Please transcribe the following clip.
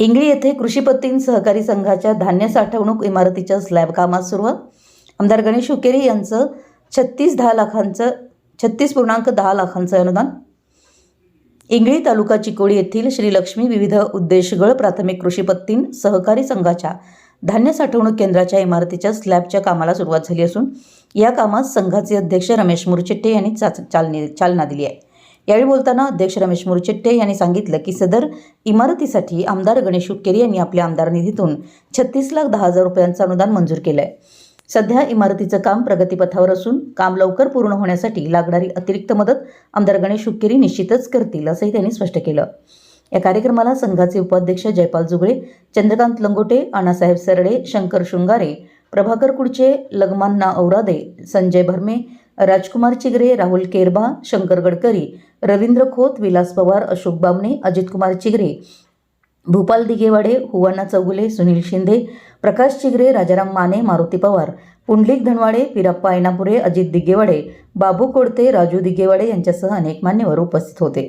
इंगळी येथे कृषीपत्तीन सहकारी संघाच्या धान्य साठवणूक इमारतीच्या स्लॅब कामास सुरुवात. आमदार गणेश हुकेरी यांचं छत्तीस दहा लाखांचं छत्तीस पूर्णांक दहा लाखांचं अनुदान. इंगळी तालुका चिकोडी येथील श्री लक्ष्मी विविध उद्देशगळ प्राथमिक कृषीपत्तीन सहकारी संघाच्या धान्य साठवणूक केंद्राच्या इमारतीच्या स्लॅबच्या कामाला सुरुवात झाली असून या कामास संघाचे अध्यक्ष रमेश मुरचिट्टे यांनी चाच चालने चालना दिली आहे. यावेळी बोलताना अध्यक्ष रमेश मुरचिट्टे यांनी सांगितलं की सदर इमारतीसाठी आमदार गणेश हुक्केरी यांनी आपल्या आमदार निधीतून छत्तीस लाख दहा हजार रुपयांचं अनुदान मंजूर केलं आहे सध्या इमारतीचं काम प्रगतीपथावर असून काम लवकर पूर्ण होण्यासाठी लागणारी अतिरिक्त मदत आमदार गणेश हुक्केरी निश्चितच करतील असंही त्यांनी स्पष्ट केलं. या कार्यक्रमाला संघाचे उपाध्यक्ष जयपाल जुगळे चंद्रकांत लंगोटे अण्णासाहेब सरडे शंकर शृंगारे प्रभाकर कुडचे लगमान्ना औरादे संजय भरमे राजकुमार चिगरे राहुल केरबा शंकर गडकरी रवींद्र खोत विलास पवार अशोक बामणे अजितकुमार चिगरे भूपाल दिगेवाडे हुवाना चौगुले सुनील शिंदे प्रकाश चिगरे राजाराम माने मारुती पवार पुंडलिक धनवाडे पिरप्पा ऐनापुरे अजित दिगेवाडे बाबू कोडते राजू दिगेवाडे यांच्यासह अनेक मान्यवर उपस्थित होते.